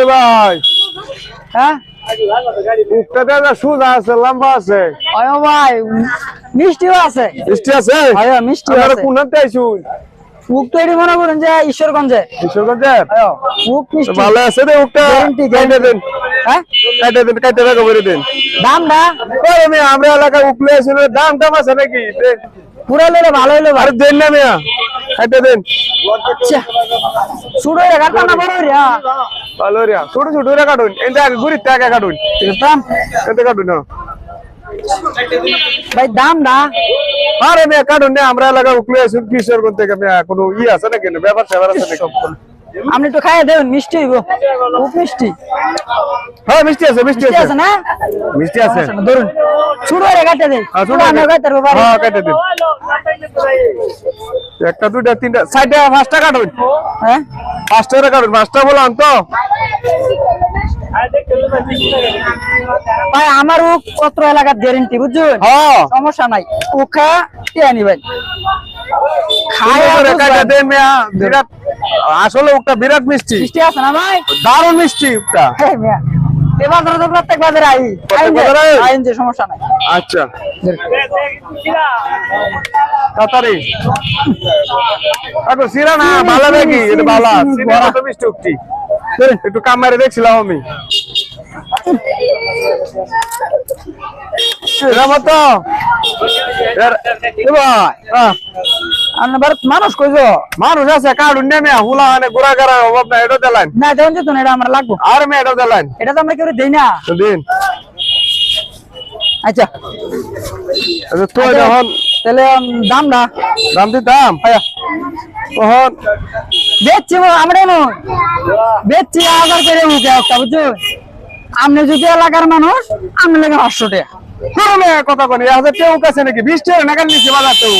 এ ভাই। হ্যাঁ? সুদা আছে লম্বা আছে। আয়ো ভাই মিষ্টিও আছে। মিষ্টি আছে? হয় মিষ্টি আছে। কোনাতে আইছুন এটি মনে করেন যে ঈশ্বরগঞ্জে। ঈশ্বরগঞ্জে? মুখ মিষ্টি। ভালো আছে রে কেটে দেন। হ্যাঁ? কেটে দেন কেটে রাখো বেরে দেন। দাম না আমি আমরা এলাকায় উকলে আইছুন দাম দাম আছে নাকি? দেন। পুরো ভালো হইল আরে দেন না মিয়া কেটে দেন। শুরু না বড় রে ভালো ছোট ছোট রে কাটুন। এন্ড আগে ঘুরি টাকা কাটুন। দাম? এতে কাটুন ভাই দাম না আরে মিয়া কাটুন না আমরা আইছুন কিশোরগঞ্জ থেকে মিয়া কোনো ই আছে নাকি? ব্যাপার স্যাপার আছে নাকি? আপনি একটু খাইয়ে দেবেন মিষ্টি হইব। খুব মিষ্টি। হ্যাঁ মিষ্টি আছে মিষ্টি আছে। না? মিষ্টি আছে। ধরুন শুরু হয়ে কাটে দেন। হ্যাঁ, হ্যাঁ কেটে দিন। একটা দুইটা তিনটা সাইডে পাঁচটা কাটুন হ্যাঁ? পাঁচটা করে কাটুন পাঁচটা বললাম তো। ভাই আমার ও পত্র এলাকার গ্যারেন্টি বুঝছেন? হ্যাঁ। সমস্যা নাই। উখা কে নিবেন। খায় আসলে ওটা বিরাট মিষ্টি। মিষ্টি আছে না ভাই? দারুণ মিষ্টি ওটা। এবার ধরো তো প্রত্যেক বাজারে আই। আইন যে সমস্যা নাই। আচ্ছা। তাড়াতাড়ি। এখন সিরা না নাকি? এটা সিরা কত মিষ্টি উঠছি একটু কামারে দেখছিলাম আমি। এরা মতো আহ, আপনার মানুষ কইছো মানুষ আছে কার্ডুন নেমে হুলা মানে ঘোরা করার অভাব না এটা দিলেন না দেন যেত না এটা আমার লাগবো। আর মে এটা দিলেন এটা তো আমরা কেউ দেই না। দিন। আচ্ছা। আচ্ছা, তো যখন তাহলে উম, দাম না দাম? দিতাম তখন বেচছি আমরা নয় বেচছি হাজার করে মুখে একটা বুঝছ? আপনি যদি এলাকার মানুষ আপনি লাগে পাঁচশো টাকা। কথা টেউ কাছে নাকি? বিশ টাকা নাকা নিচ্ছে বাজার টেউ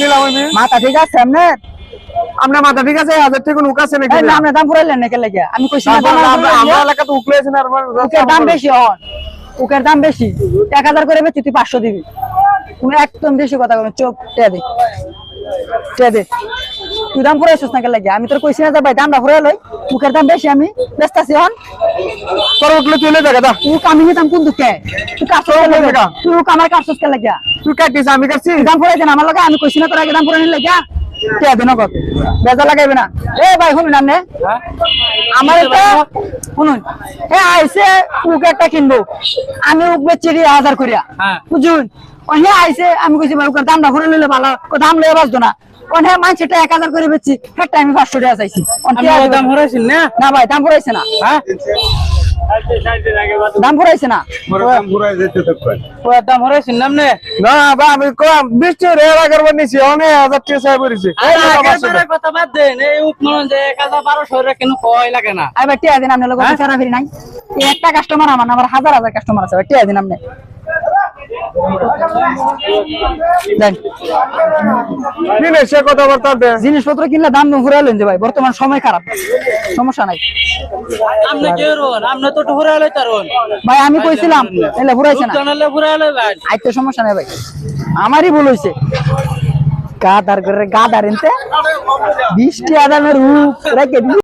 নিলাম আমি। মাথা ঠিক আছে আপনার আপনার মাথা ঠিক আছে হাজার টাকা উক আছে নাকি আপনি দাম ফুরাইলেন নাকি লাগে? আমি কইছি আমরা এলাকাতে আর উকের দাম বেশি হন। উকের দাম বেশি। এক হাজার করে বেচি তুই পাঁচশো দিবি। তুমি একদম বেশি কথা বলো চোখ টেয়া দে। টেয়া দে। তুই দাম ফুরাইছিস নাকি লাগে? আমি তোর কইছি না ভাই দামটা ফুরাই লই উকের দাম বেশি আমি ব্যস্ত আছি হন। তোর উকলে তুলে দেখা দা তুই আমি নিতাম কোন দুঃখে তুই কাজ তুই আমার কাজ কে লাগিয়া তুই কাটিস আমি তুই দাম ফুরাই দেন আমার লগে আমি কইছি না তোর আগে দাম ফুরাই লাগিয়া টেয়া দে নগদ বেজা লাগাইবে না। এ ভাই শুনুন আপনি। আমার এটা শুনুন। এ আইসে উক একটা কিনবো। আমি উক বেচি হাজার করিয়া বুঝুন? হে আইসে আমি কইছি ভাই উকের দামটা ভরে নিলে ভালো। দাম লয়ে বাঁচতো না। হ্যাঁ মানছিটা এক হাজার করে বেচছি। একটা আমি পাঁচশো টাকা চাইছি। কোন দাম না? না ভাই দাম না। হ্যাঁ? দাম না। দাম ভরাইছেন না আপনি? না বা আমি কম। বিশ টাকা রেলা করবার নিছি অনেক হাজার টাকা চাই পড়েছি কথা বাদ দেন। এই উপমান যে এক হাজার কেন কয় লাগে না? আমি ভাই টিয়া দিন আপনার লোক ফেরা ফিরি নাই। একটা কাস্টমার আমার হাজার হাজার কাস্টমার আছে ভাই টিয়া দিন আপনি দেন দিনে সে কথাবার্তা দে জিনিসপত্র কিনলে দাম দাম ঘুরে যে ভাই বর্তমান সময় খারাপ। সমস্যা নাই। ভাই আমি কইছিলাম এলে ঘুরাইছে না। আইতে সমস্যা নাই ভাই। আমারই ভুল হইছে। গাদার করে গাদার এনতে বৃষ্টি আদামের রূপ রেখে।